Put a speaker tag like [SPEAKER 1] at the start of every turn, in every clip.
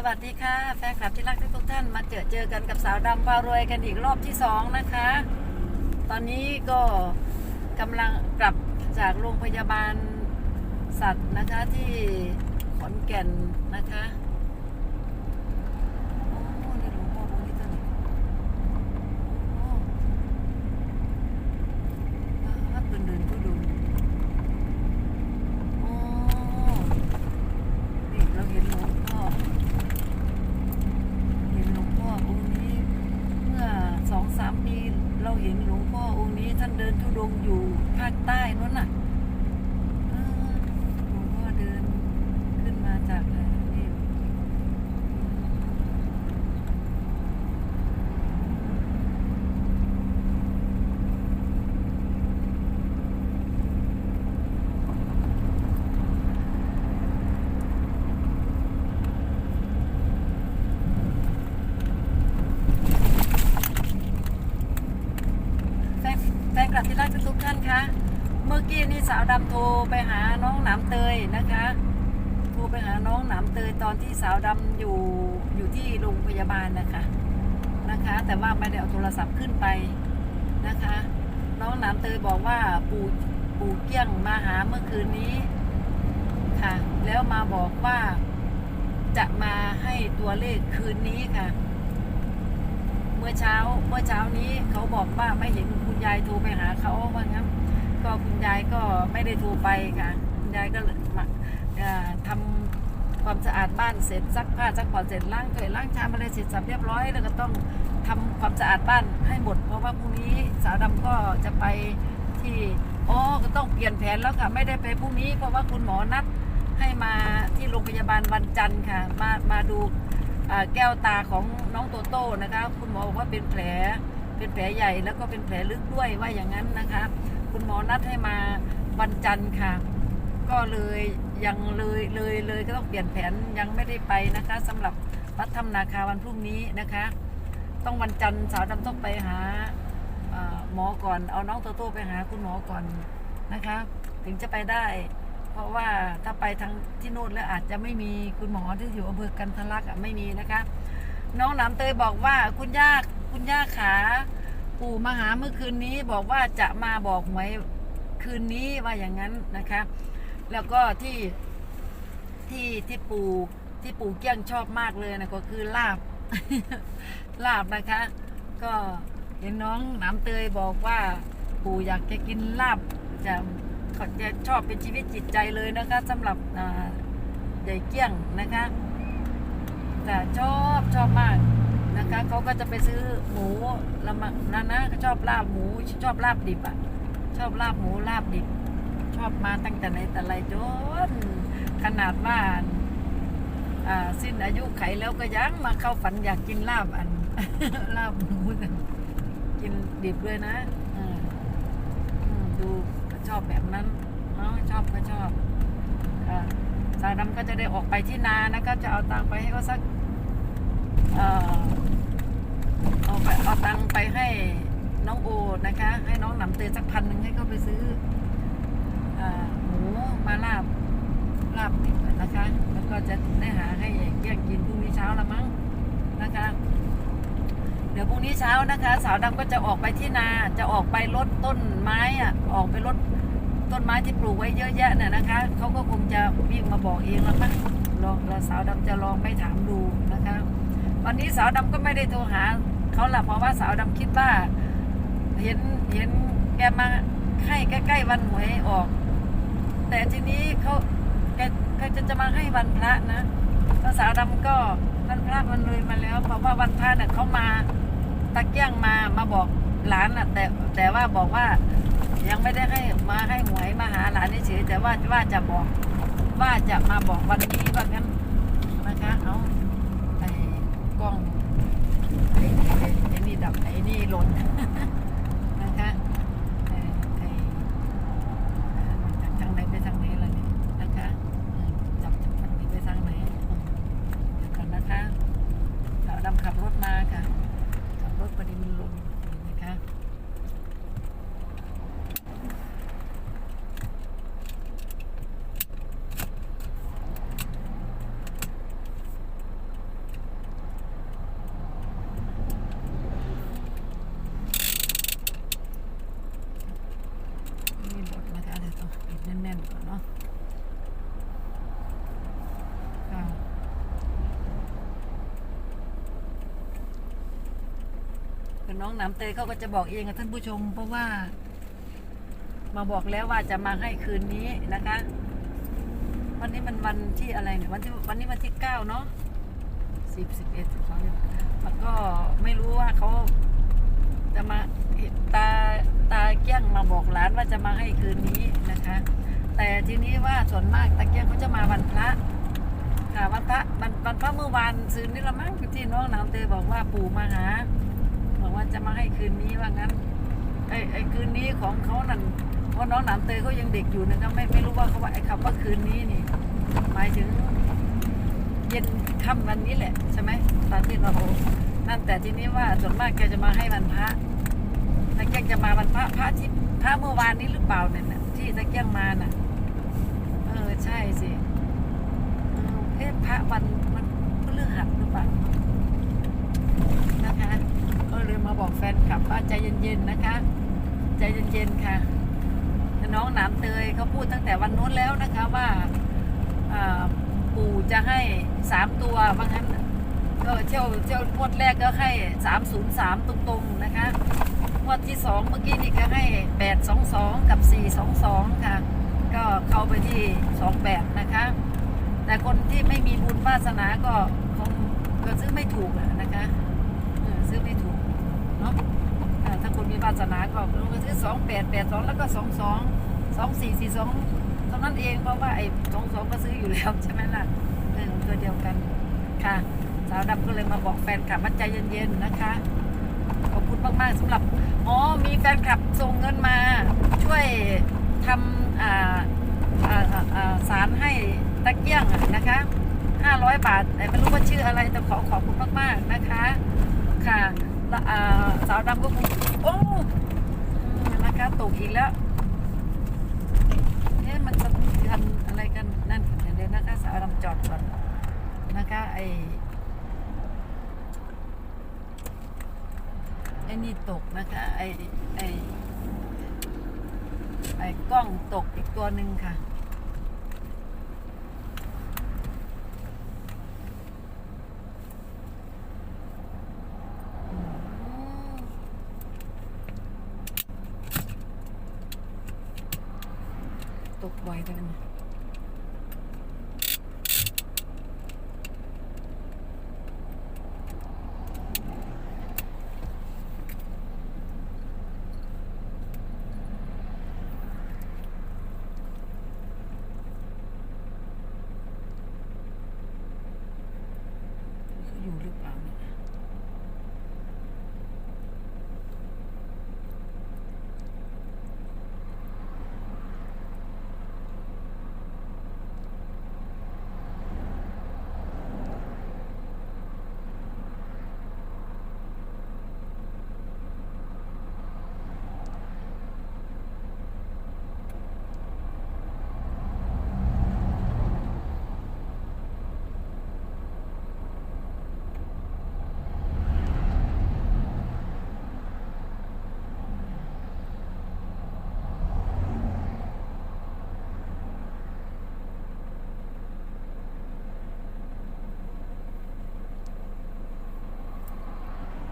[SPEAKER 1] สวัสดีค่ะ แฟนคลับที่รักทุกท่านมาเจอเจอกันกับสาวดำพารวยกันอีกรอบที่สองนะคะ ตอนนี้ก็กำลังกลับจากโรงพยาบาลสัตว์นะคะที่ขอนแก่นนะคะโอ้นี่หลวงพ่อองค์นี้ตัวนี้โอ้วัดเดินเดินผู้ดูโอ้นี่เราเห็นหลวงพ่อ เห็นหลวงพ่อองค์นี้เมื่อสองสามปีเราเห็นหลวงพ่อองค์นี้ท่านเดินทุดงค์อยู่ภาคใต้นั่นน่ะเออหลวงพ่อเดินขึ้นมาจากเอ่อนี่แฟนแฟนคลับที่รัก คะ เมื่อกี้นี่สาวดำโทรไปหาน้องหนามเตยนะคะ โทรไปหาน้องหนามเตยตอนที่สาวดำอยู่อยู่ที่โรงพยาบาลนะคะนะคะ แต่ว่าไม่ได้เอาโทรศัพท์ขึ้นไปนะคะ น้องหนามเตยบอกว่าปู่ปู่เกี้ยงมาหาเมื่อคืนนี้ค่ะ แล้วมาบอกว่าจะมาให้ตัวเลขคืนนี้ค่ะ มื่อเช้าเมื่อเช้านี้เขาบอกว่าไม่เห็นคุณยายโทรไปหาเขาว่างั้นก็คุณยายก็ไม่ได้โทรไปค่ะคุณยายก็มาเอ่อทำความสะอาดบ้านเสร็จซักผ้าซักผ่อนเสร็จล้างถ้วยล้างชามอะไรเสร็จสับเรียบร้อย แล้วก็ต้องทำความสะอาดบ้านให้หมด เพราะว่าพรุ่งนี้สาวดำก็จะไปที่อ๋อก็ต้องเปลี่ยนแผนแล้วค่ะ ไม่ได้ไปพรุ่งนี้เพราะว่าคุณหมอนัดให้มาที่โรงพยาบาลวันจันทร์ค่ะ มามาดู แก้วตาของน้องโตโต้นะคะ คุณหมอบอกว่าเป็นแผลเป็นแผลใหญ่แล้วก็เป็นแผลลึกด้วยว่าอย่างนั้นนะคะ คุณหมอนัดให้มาวันจันทร์ค่ะ ก็เลยยังเลยเลยเลยก็ต้องเปลี่ยนแผนยังไม่ได้ไปนะคะสำหรับวัดธรรมนาคาวันพรุ่งนี้นะคะ ต้องวันจันทร์สาวดำต้องไปหาหมอก่อนเอาน้องโตโต้ไปหาคุณหมอก่อนนะคะ ถึงจะไปได้ ราะว่าถ้าไปทางที่นู่นแล้วอาจจะไม่มีคุณหมอที่อยู่อำเภอกันทะลักอะไม่มีนะคะ น้องหนามเตยบอกว่าคุณย่าคุณย่าขาปู่มาหาเมื่อคืนนี้บอกว่าจะมาบอกหวยคืนนี้ว่าอย่างนั้นนะคะ แล้วก็ที่ที่ที่ปู่ที่ปู่เกี้ยงชอบมากเลยนะก็คือลาบ ลาบนะคะ ก็เห็นน้องหนามเตยบอกว่า ปู่อยากจะกินลาบจะ เขาจะชอบเป็นชีวิตจิตใจเลยนะคะสำหรับใหญ่เกี้ยงนะคะแต่ชอบชอบมากนะคะเขาก็จะไปซื้อหมูละมังนั่นะชอบลาบหมูชอบลาบดิบอะชอบลาบหมูลาบดิบ ชอบมาตั้งแต่ในแต่ไรจนขนาดว่าสิ้นอายุไขแล้วก็ยังมาเข้าฝันอยากกินลาบอันลาบหมูกินดิบเลยนะดู ชอบแบบนั้นเนาะชอบก็ชอบค่ะสาวดำก็จะได้ออกไปที่นานะก็จะเอาตังไปให้เขาสักเออเอาไปเอาตังไปให้น้องโอนะคะ ให้น้องหนำเตยสักพันหนึ่งให้เขาไปซื้ออหมูมาลาบลาบดิบนะคะ แล้วก็จะได้หาให้แย่งกินพรุ่งนี้เช้าละมั้งนะคะเดี๋ยวพรุ่งนี้เช้านะคะ สาวดำก็จะออกไปที่นาจะออกไปรดต้นไม้อะออกไปรด ต้นไม้ที่ปลูกไว้เยอะแยะเนี่ยนะคะเขาก็คงจะวิ่งมาบอกเองแล้วมั้งลองแล้วสาวดำจะลองไม่ถามดูนะคะ วันนี้สาวดำก็ไม่ได้โทรหาเขาละเพราะว่าสาวดำคิดว่า เห็นเห็นแกมาให้ใกล้ๆวันหวยออก แต่ทีนี้เขาแกแกจะจะมาให้วันพระนะภาษาวดำก็วันพระมันเลยมาแล้ว เพราะว่าวันพระเนี่ยเขามาตะเกียงมามาบอกหลานน่ะแต่แต่ว่าบอกว่า ยังไม่ได้ให้มาให้หวยมาหาหลานเฉยแต่ว่าว่าจะบอก ว่าจะมาบอกวันนี้ว่างั้นนะคะเอาไอ้กล้องไอ้ไอ้ไอ้นี่ดับไอ้นี่หล่น นะคะเอ่อไอ้เอ่อจากทางไหนไปทางไหนล่ะเนี่ยนะคะอืมจับจากทางนี้ไปทางไหนอืมเดี๋ยวก่อนนะคะสาวดำขับรถมาค่ะ ขับรถพอดีมันลงนี่นะคะ น้ องน้ำเตยเขาก็จะบอกเองกับท่านผู้ชม เพราะว่า มาบอกแล้วว่าจะมาให้คืนนี้นะคะ วันนี้มันวันที่อะไรเนี่ยวันที่วันนี้วันที่เก้าเนาะสิบสิบเอ็ดสิบสองมันก็ไม่รู้ว่าเขาจะมาตาตาเกี้ยงมาบอกหลานว่าจะมาให้คืนนี้นะคะ แต่ทีนี้ว่าส่วนมากตาเกี้ยงเขาจะมาวันพระค่ะวันพระวันวันพระเมื่อวานซื้อนี่ละมั้งที่น้องน้ำเตยบอกว่าปู่มาหา บอกว่าจะมาให้คืนนี้ว่างั้นไอ้ไอ้คืนนี้ของเขานั่นเพราะน้องหน้ำเตยเขายังเด็กอยู่นะครับไม่ไม่รู้ว่าเขาว่าไอ้คำว่าคืนนี้นี่ หมายถึงเย็นค่ำวันนี้แหละใช่ไหมตอนที่เรานั่นแต่ทีนี้ว่าส่วนมากแกจะมาให้วันพระตะเกียงจะมาวันพระพระที่พระเมื่อวานนี้หรือเปล่าเนี่ยนะที่ตะเกียงมาน่ะ เออใช่สิเอ๊ะพระวันมันพฤหัสหรือเปล่านะคะก็เลยมาบอก แฟนคลับว่าใจเย็นๆนะคะ ใจเย็นๆค่ะ น้องหนามเตยเขาพูดตั้งแต่วันนู้นแล้วนะคะว่าปู่จะให้สามตัวว่างั้นน่ะก็เที่ยวเที่ยวงวดแรกก็ให้สามศูนย์สามตรงๆนะคะงวดที่สองเมื่อกี้นี่ก็ให้แปดสองสองกับสี่สองสองค่ะ ก็เข้าไปที่สองแปดนะคะ แต่คนที่ไม่มีบุญวาสนาก็คงก็ซื้อไม่ถูกนะคะซื้อไม่ถูก เนาะถ้าคนมีวาสนาก็ก็ซื้อสองแปดแปดสองแล้วก็สองสองสองสี่สี่สองเท่านั้นเองเพราะว่าไอ้สองสองก็ซื้ออยู่แล้วใช่ไหมล่ะเออตัวเดียวกันค่ะ สาวดำก็เลยมาบอกแฟนคลับว่าใจเย็นๆนะคะขอบคุณมากๆสำหรับอ๋อมีแฟนคลับส่งเงินมา ช่วยทำอ่าสารให้ตะเกียงอะนะคะ500 บาท แต่ไม่รู้ว่าชื่ออะไรแต่ขอขอบคุณมาก ๆ นะคะ ค่ะ สาวดำก็คงโอ้นะคะตกอีกแล้วเนี่ยมันสะทือนอะไรกันนั่นเดี๋ยวนะคะสาวดำจอดก่อนนะคะไอไอ้นี่ตกนะคะไอไอไอกล้องตกอีกตัวหนึ่งค่ะ ตกบ่อยจังเลยเขาอยู่หรือเปล่าเนี่ย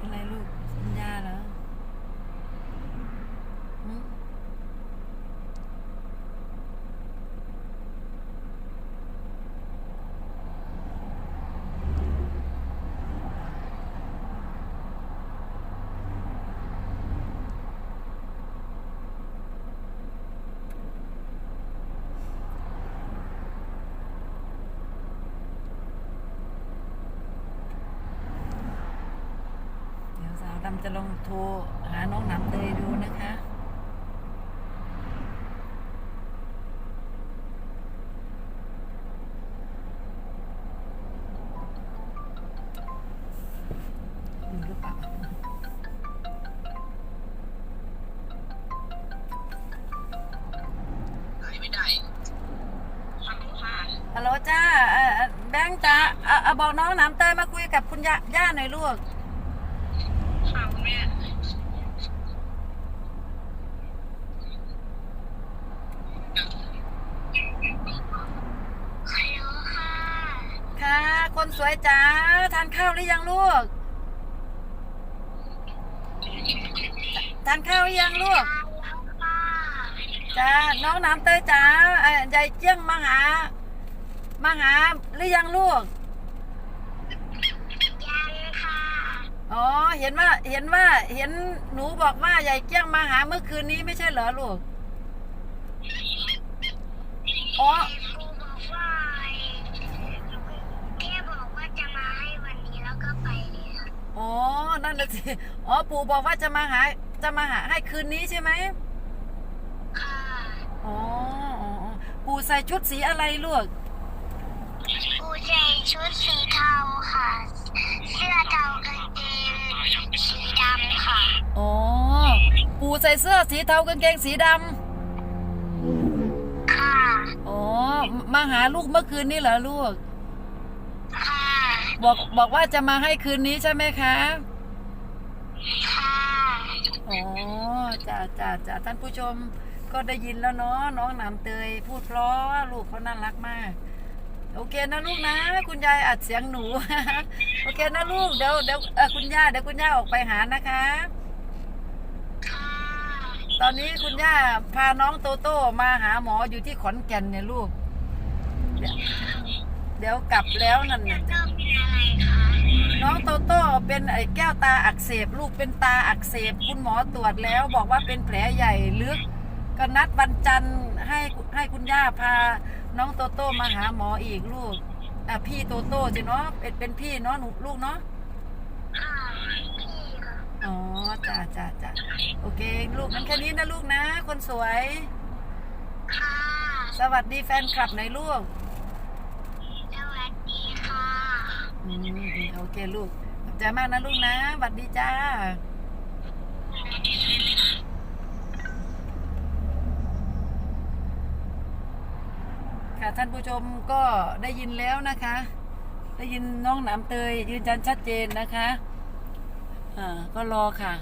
[SPEAKER 1] อะไรลูกสัญญาเหรอหืม เดี๋ยวสาวดำ จะลองโทรหาน้องหนำเตยดูนะคะอยู่หรือเปล่า
[SPEAKER 2] ขายไม่ได้ฮัลโหลค่ะ
[SPEAKER 1] ฮัลโหลจ้าเอ่อแบงค์จ้าเอ่อเอ่อบอกน้องหนำเตยมาคุยกับคุณย่าย่าหน่อยลูก
[SPEAKER 2] ค่ะคุณแม่ฮัลโหลค่ะ
[SPEAKER 1] ค่ะคนสวยจ้าทานข้าวหรือยังลูก
[SPEAKER 2] ย
[SPEAKER 1] ทานข้าวหรือยังลูก
[SPEAKER 2] แล้วค่ะ
[SPEAKER 1] จ้าน้องน้ำเตยจ๋าเอ่อยายเจี้ยงมาหา มาหาหรือยังลูก
[SPEAKER 2] ยังค่ะ
[SPEAKER 1] อ๋อเห็นว่าเห็นว่าเห็นหนูบอกว่ายายเจี้ยงมาหาเมื่อคืนนี้ไม่ใช่เหรอลูก อ๋อ
[SPEAKER 2] ครูบอกว่าแค่บอกว่าจะมาให้วันนี้แล้วก็ไปเลยค่ะ
[SPEAKER 1] อ๋อ นั่นน่ะสิ อ๋อ ปู่บอกว่าจะมาหา จะมาหาให้คืนนี้ใช่ไหม
[SPEAKER 2] ค่ะ
[SPEAKER 1] อ๋ออ๋ออ๋อปู่ใส่ชุดสีอะไรลูก
[SPEAKER 2] ครูใส่ชุดสีเทาค่ะ เสื้อเทากางเกงสีดำค่ะ
[SPEAKER 1] อ๋อ ปู่ใส่เสื้อสีเทากางเกงสีด
[SPEAKER 2] ค่ะำ
[SPEAKER 1] อ๋อ มาหาลูกเมื่อคืนนี้เหรอลูก
[SPEAKER 2] ค่ะ
[SPEAKER 1] บอกบอกว่าจะมาให้คืนนี้ใช่ไหมคะ
[SPEAKER 2] ค่ะ
[SPEAKER 1] อ๋อจ้าจ้าจ้าท่านผู้ชมก็ได้ยินแล้วเนาะน้องหนามเตยพูดเพราะลูกเขาน่ารักมาก โอเคนะลูกนะ คุณยายอัดเสียงหนู โอเคนะลูกเดี๋ยวเดี๋ยวเออคุณย่าเดี๋ยวคุณย่าออกไปหานะคะ
[SPEAKER 2] ค่ะ
[SPEAKER 1] ตอนนี้คุณย่าพาน้องโตโต้มาหาหมออยู่ที่ขอนแก่นเนี่ยลูก เดี๋ยวเดี๋ยวกลับแล้วนั่น
[SPEAKER 2] แล้
[SPEAKER 1] น่ะ
[SPEAKER 2] วก็เป็นอะไรคะ
[SPEAKER 1] น้องโตโต้เป็นไอ้แก้วตาอักเสบ ลูกเป็นตาอักเสบ คุณหมอตรวจแล้ว บอกว่าเป็นแผลใหญ่ลึก ก็นัดวันจันทร์ให้ให้คุณย่าพา น้องโตโต้มาหาหมออีกลูกอะพี่โตโต้จะเนาะเป็นเป็นพี่เนาะหนูลูกเนาะ
[SPEAKER 2] ค่ะพี่ค่ะ
[SPEAKER 1] อ๋อจ้าจ้าจ้าโอเค ลูกงั้นแค่นี้นะลูกนะ คนสวย
[SPEAKER 2] ค่ะ
[SPEAKER 1] สวัสดีแฟนคลับหน่อยลูก อืมโอเคลูกขอบใจมากนะลูกนะสวัสดีจ้า ค่ะท่านผู้ชมก็ได้ยินแล้วนะคะ ได้ยินน้องหนามเตยยืนยันชัดเจนนะคะ อ่า ก็รอค่ะ